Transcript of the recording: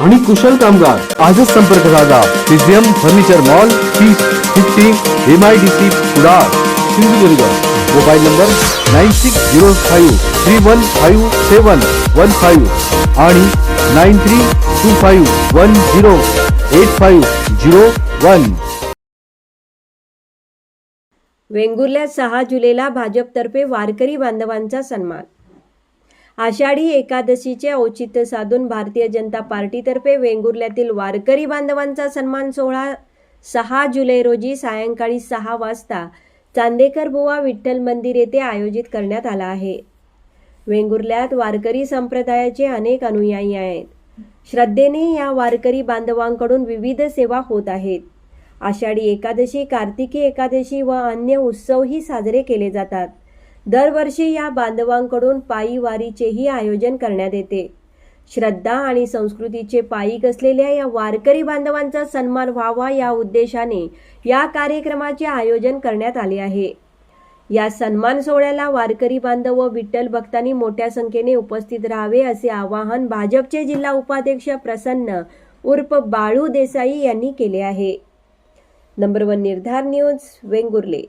आणि कुशल कामगार. आजच संपर्क साधा. पिझियम फर्निचर मॉल तीस fifty M I D C Kudal Sindhudurg. Mobile number nine six zero five three one five seven one five आणि nine three two five one zero eight five zero one. वेंगुर्ल्यात सहा जुलैला भाजपतर्फे वारकरी बांधवांचा सन्मान. आषाढी एकादशीचे औचित्य साधून भारतीय जनता पार्टीतर्फे वेंगुर्ल्यातील वारकरी बांधवांचा सन्मान सोहळा सहा जुलै रोजी सायंकाळी सहा वाजता चांदेकर बुवा विठ्ठल मंदिर येथे आयोजित करण्यात आला आहे. वेंगुर्ल्यात वारकरी संप्रदायाचे अनेक अनुयायी आहेत. श्रद्धेने या वारकरी बांधवांकडून विविध सेवा होत आहेत. आषाढी एकादशी कार्तिकी एकादशी व अन्य उत्सवही साजरे केले जातात. दरवर्षी या बांधवांकडून पायी वारीचेही आयोजन करण्यात येते. श्रद्धा आणि संस्कृतीचे पायीक असलेल्या या वारकरी बांधवांचा सन्मान व्हावा या उद्देशाने या कार्यक्रमाचे आयोजन करण्यात आले आहे. या सन्मान सोहळ्याला वारकरी बांधव व विठ्ठल भक्तांनी मोठ्या संख्येने उपस्थित राहावे असे आवाहन भाजपचे जिल्हा उपाध्यक्ष प्रसन्न उर्फ बाळू देसाई यांनी केले आहे. Number one Nirdhar news Vengurle.